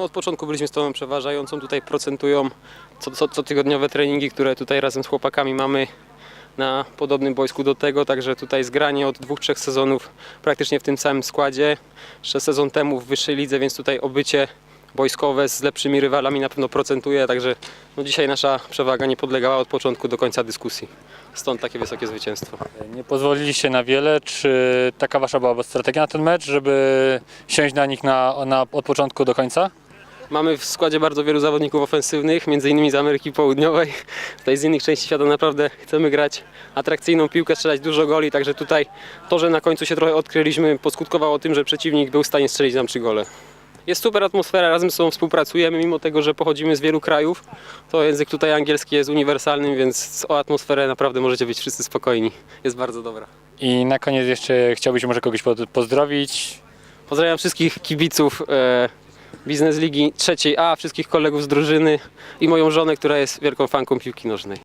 No, Od początku byliśmy stroną przeważającą, tutaj procentują co, co, cotygodniowe treningi, które tutaj razem z chłopakami mamy na podobnym boisku do tego, także tutaj zgranie od dwóch, trzech sezonów praktycznie w tym samym składzie. Jeszcze sezon temu w wyższej lidze, więc tutaj obycie boiskowe z lepszymi rywalami na pewno procentuje, także no dzisiaj nasza przewaga nie podlegała od początku do końca dyskusji. Stąd takie wysokie zwycięstwo. Nie pozwoliliście na wiele. Czy taka wasza była strategia na ten mecz, żeby siąść na nich na, na, od początku do końca? Mamy w składzie bardzo wielu zawodników ofensywnych, między innymi z Ameryki Południowej. Tutaj z innych części świata naprawdę chcemy grać atrakcyjną piłkę, strzelać dużo goli, także tutaj to, że na końcu się trochę odkryliśmy, poskutkowało tym, że przeciwnik był w stanie strzelić nam trzy gole. Jest super atmosfera, razem z sobą współpracujemy, mimo tego, że pochodzimy z wielu krajów, to język tutaj angielski jest uniwersalny, więc o atmosferę naprawdę możecie być wszyscy spokojni. Jest bardzo dobra. I na koniec jeszcze chciałbyś może kogoś pozdrowić. Pozdrawiam wszystkich kibiców e, Biznes Ligi trzeciej A, wszystkich kolegów z drużyny i moją żonę, która jest wielką fanką piłki nożnej.